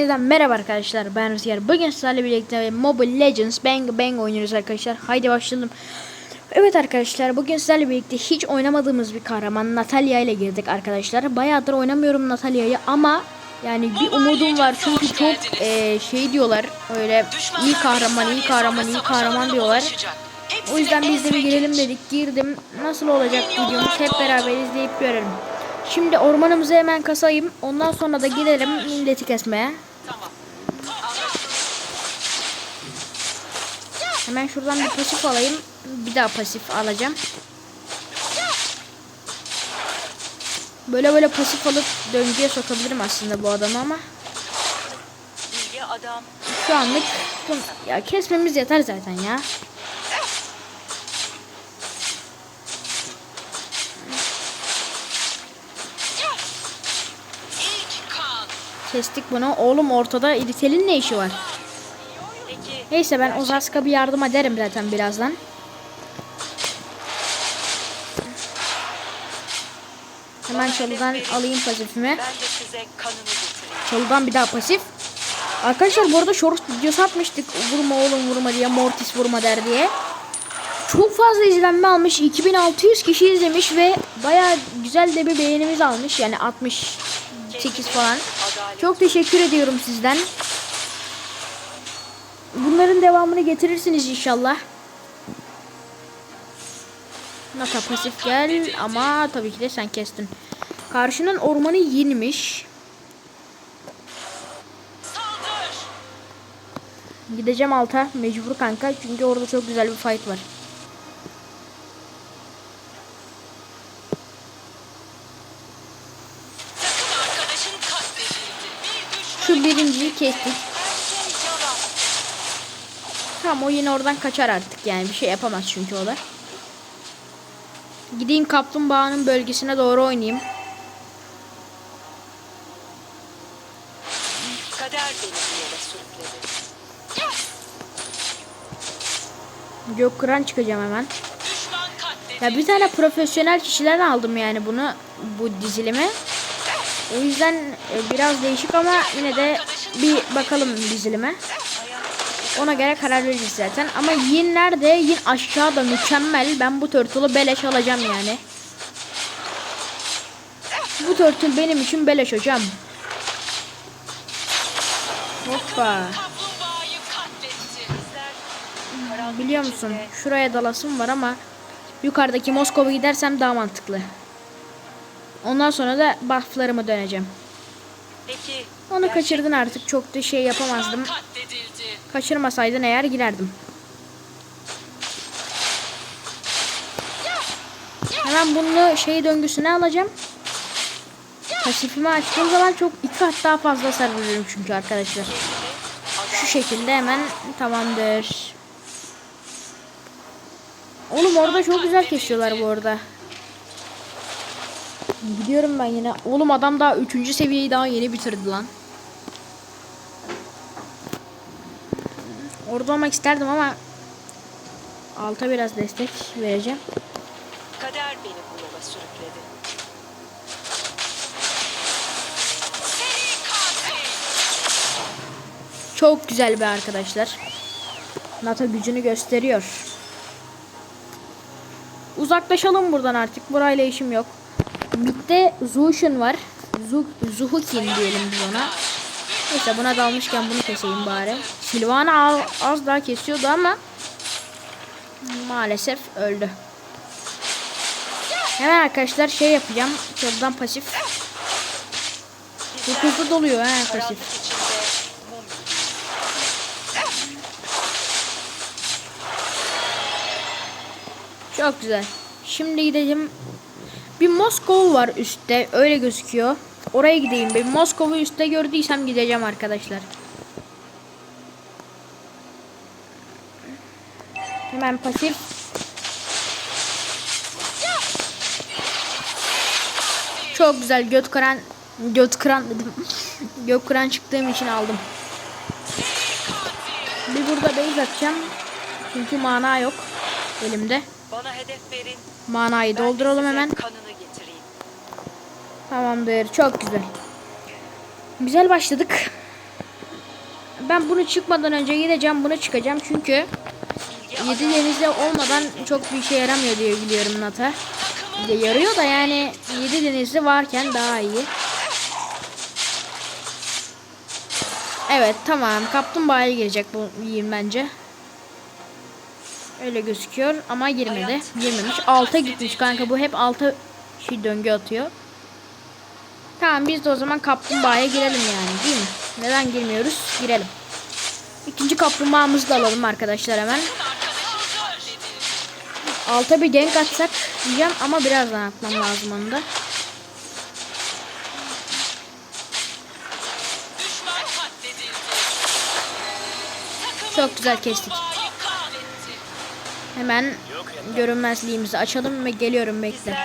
Yeniden merhaba arkadaşlar ben Rüzgar. Bugün sizlerle birlikte Mobile Legends Bang Bang oynuyoruz arkadaşlar. Haydi başlayalım. Evet arkadaşlar bugün sizlerle birlikte hiç oynamadığımız bir kahraman Natalia ile girdik arkadaşlar. Bayağıdır oynamıyorum Natalia'yı ama yani bir umudum var çünkü çok eee, şey diyorlar öyle iyi kahraman iyi kahraman iyi kahraman diyorlar. O yüzden biz de bir girelim dedik girdim. Nasıl olacak videomuz hep beraber izleyip görelim. Şimdi ormanımızı hemen kasayım. Ondan sonra da gidelim milleti kesmeye. Hemen şuradan bir pasif alayım. Bir daha pasif alacağım. Böyle böyle pasif alıp döngüye sokabilirim aslında bu adamı ama şu anlık ya kesmemiz yeter zaten ya. Kestik bunu. Oğlum ortada iritelin ne işi var? Neyse ben Ozask'a bir yardım ederim zaten birazdan. Hemen çalıdan alayım pasifimi. Çalıdan bir daha pasif. Arkadaşlar bu arada short videosu atmıştık. Vurma oğlum vurma diye. Mortis vurma der diye. Çok fazla izlenme almış. 2600 kişi izlemiş ve baya güzel de bir beğenimiz almış. Yani 68 falan. Çok teşekkür ediyorum sizden. Bunların devamını getirirsiniz inşallah. Nata pasif gel ama tabii ki de sen kestin. Karşının ormanı yenmiş. Gideceğim alta mecbur kanka çünkü orada çok güzel bir fight var. Şu birinciyi kestik. Tamam o yine oradan kaçar artık yani bir şey yapamaz çünkü o da. Gideyim kaplumbağanın bölgesine doğru oynayayım. Kader sürükledi. Gökkıran çıkacağım hemen. Ya bir tane profesyonel kişiler aldım yani bunu bu dizilimi. O yüzden e, biraz değişik ama yine de bir bakalım dizilime. Ona göre karar veririz zaten. Ama yin nerede? Yin aşağıda mükemmel. Ben bu turtle'ı beleş alacağım yani. Bu turtle benim için beleş hocam. Hoppa. Bizler Biliyor musun? Şuraya dalasım var ama yukarıdaki Moskova gidersem daha mantıklı. Ondan sonra da bufflarımı döneceğim. Onu kaçırdın artık. Çok da şey yapamazdım. Kaçırmasaydın eğer girerdim. Hemen bunu şey döngüsüne alacağım. Pasifimi açtığım zaman çok iki kat daha fazla hasar vuruyorum çünkü arkadaşlar. Şu şekilde hemen tamamdır. Oğlum orada çok güzel kesiyorlar bu arada. Gidiyorum ben yine. Oğlum adam daha 3. seviyeyi daha yeni bitirdi lan. Orada olmak isterdim ama alta biraz destek vereceğim. Kader beni bu yola sürükledi. Çok güzel bir arkadaşlar. Nata gücünü gösteriyor. Uzaklaşalım buradan artık. Burayla işim yok. Mid'de Zuhushin var. Zu Zuhukin diyelim biz ona. Neyse buna dalmışken bunu keseyim bari. Silvana az daha kesiyordu ama maalesef öldü. Hemen arkadaşlar şey yapacağım. Şuradan pasif. Çok hızlı doluyor he pasif. Çok güzel. Şimdi gidelim. Bir Moskova var üstte. Öyle gözüküyor. Oraya gideyim. Bir Moskova üstte gördüysem gideceğim arkadaşlar. Hemen pasif. Çok güzel göt kıran göt kıran dedim. Gök kıran çıktığım için aldım. Bir burada base atacağım. Çünkü mana yok elimde. Bana hedef verin. Manayı ben dolduralım hemen. Kanını. Tamamdır. Çok güzel. Güzel başladık. Ben bunu çıkmadan önce gideceğim bunu çıkacağım çünkü Bilgi Yedi denizde olmadan çok bir işe yaramıyor diye biliyorum Nata. De yarıyor da yani yedi denizli varken daha iyi. Evet tamam kaplumbağaya girecek bu yiyeyim bence. Öyle gözüküyor ama girmedi. Girmemiş. Alta gitmiş kanka bu hep alta şey döngü atıyor. Tamam biz de o zaman kaplumbağaya girelim yani değil mi? Neden girmiyoruz? Girelim. İkinci kaplumbağamızı da alalım arkadaşlar hemen. Alta bir gank atsak diyeceğim ama birazdan atmam lazım onu da. Çok güzel kestik. Hemen görünmezliğimizi açalım ve geliyorum bekle.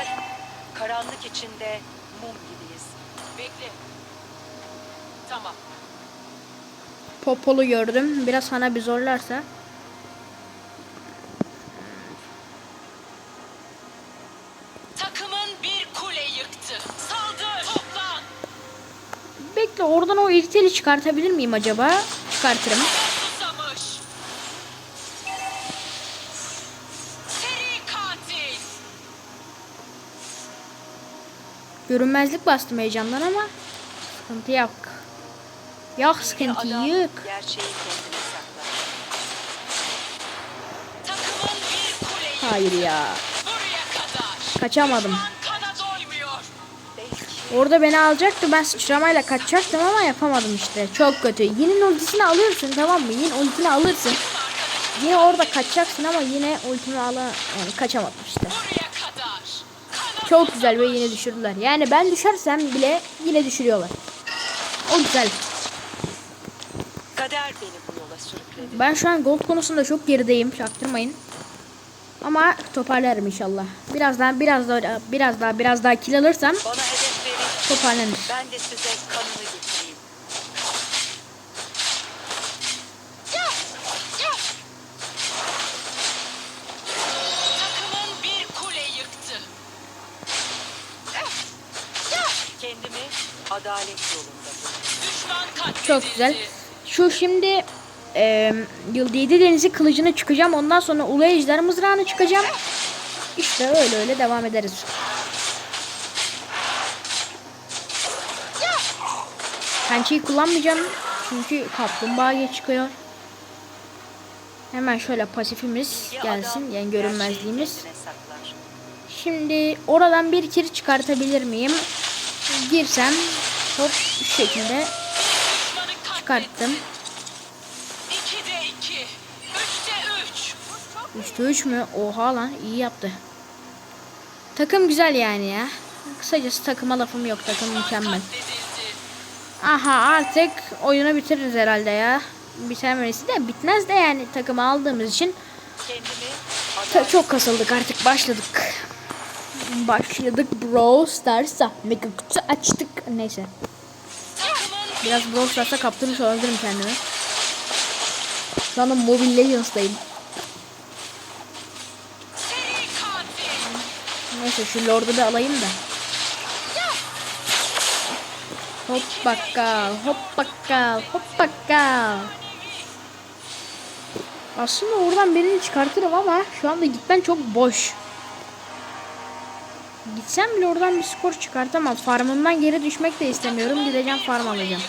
Karanlık içinde mum gibiyiz. Bekle. Tamam. Popolu gördüm. Biraz sana bir zorlarsa. Takımın bir kule yıktı. Saldır. Toplan. Bekle oradan o ilteli çıkartabilir miyim acaba? Çıkartırım. Görünmezlik bastım heyecandan ama sıkıntı yok. Yok sıkıntı yok. Hayır ya. Kaçamadım. Orada beni alacaktı. Ben sıçramayla kaçacaktım ama yapamadım işte. Çok kötü. Yinin ultisini alırsın tamam mı? Yin ultini alırsın. Yine orada kaçacaksın ama yine ultimi ala yani kaçamadım işte. Çok güzel ve yine düşürdüler. Yani ben düşersem bile yine düşürüyorlar. O güzel. Kader beni bu yola sürükledi. Ben şu an gold konusunda çok gerideyim. Çaktırmayın. Ama toparlarım inşallah. Birazdan biraz daha biraz daha biraz daha kill alırsam Bana hedef verin. toparlanır. Ben de size kanını getireyim. Takımın bir kule yıktı. Kendimi adalet yolunda. Çok güzel. Şu şimdi e, Yıldız Yedi Denizi kılıcını çıkacağım. Ondan sonra Ulu Ejder mızrağını çıkacağım. İşte öyle öyle devam ederiz. Pençeyi kullanmayacağım. Çünkü kaplumbağa çıkıyor. Hemen şöyle pasifimiz gelsin. Yani görünmezliğimiz. Şimdi oradan bir kir çıkartabilir miyim? Girsem hop şu şekilde çıkarttım. 2'de 2. 3'te 3. 3'te 3 mü? Oha lan iyi yaptı. Takım güzel yani ya. Kısacası takıma lafım yok. Takım mükemmel. Aha artık oyunu bitiririz herhalde ya. Bitememesi de bitmez de yani takımı aldığımız için ta- çok kasıldık artık başladık. Başladık Brawl Stars'a. Mega kutu açtık. Neyse. Biraz Brawl Stars'a kaptırmış olabilirim kendimi. Şu anda Mobile Legends'dayım. Neyse şu Lord'u da alayım da. Hop bakkal, hop bakkal, hop bakkal. Aslında oradan birini çıkartırım ama şu anda gitmen çok boş. Gitsem bile oradan bir skor çıkartamam. Farmımdan geri düşmek de istemiyorum. Gideceğim farm alacağım.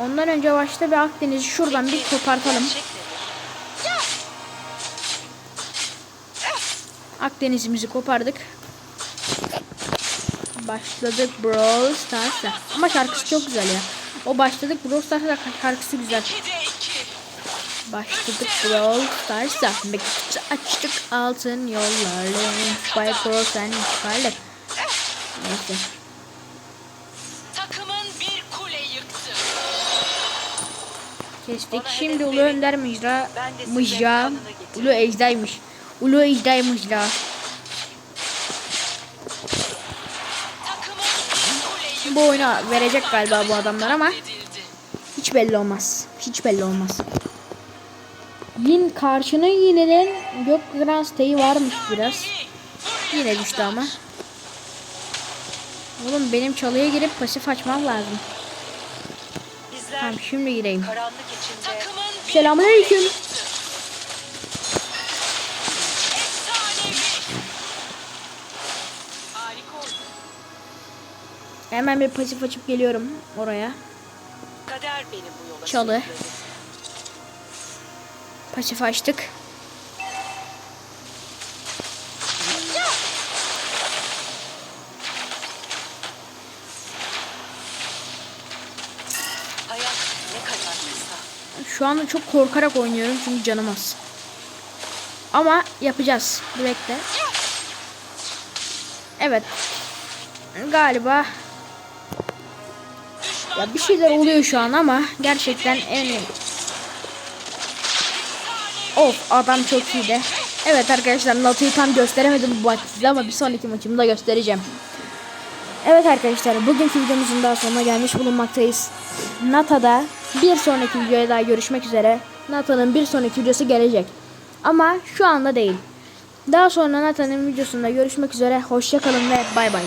Ondan önce başta bir Akdeniz'i şuradan bir kopartalım. Akdeniz'imizi kopardık. Başladık Brawl Stars'a. Ama şarkısı çok güzel ya. O başladık Brawl Stars'a şarkısı güzel. 2'de 2. Başladık Brawl Stars'a. Mektup açtık altın yolları. Spike Pro sen çıkardık. Neyse. Takımın bir kule yıktı. Kestik. Şimdi Ulu. Önder Mıcra. Mıcra. Ulu Ejder'miş. Ulu Ejder Mıcra. Bu oyunu verecek galiba bu adamlar ama hiç belli olmaz. Hiç belli olmaz. Yin karşının yininin gök grand stay'i varmış biraz. Yine düştü ama. Oğlum benim çalıya girip pasif açmam lazım. Bizler Tamam şimdi gireyim. Selamünaleyküm. Hemen bir pasif açıp geliyorum oraya. kader beni bu yola Çalı. Pasif açtık. Şu anda çok korkarak oynuyorum çünkü canım az. Ama yapacağız. Bekle. Evet. Galiba ya bir şeyler oluyor şu an ama gerçekten en Of adam çok iyi de. Evet arkadaşlar Nato'yu tam gösteremedim bu maç size ama bir sonraki maçımda göstereceğim. Evet arkadaşlar bugünkü videomuzun daha sonuna gelmiş bulunmaktayız. NATA'da bir sonraki videoya daha görüşmek üzere. NATA'nın bir sonraki videosu gelecek. Ama şu anda değil. Daha sonra NATA'nın videosunda görüşmek üzere. Hoşçakalın ve bay bay.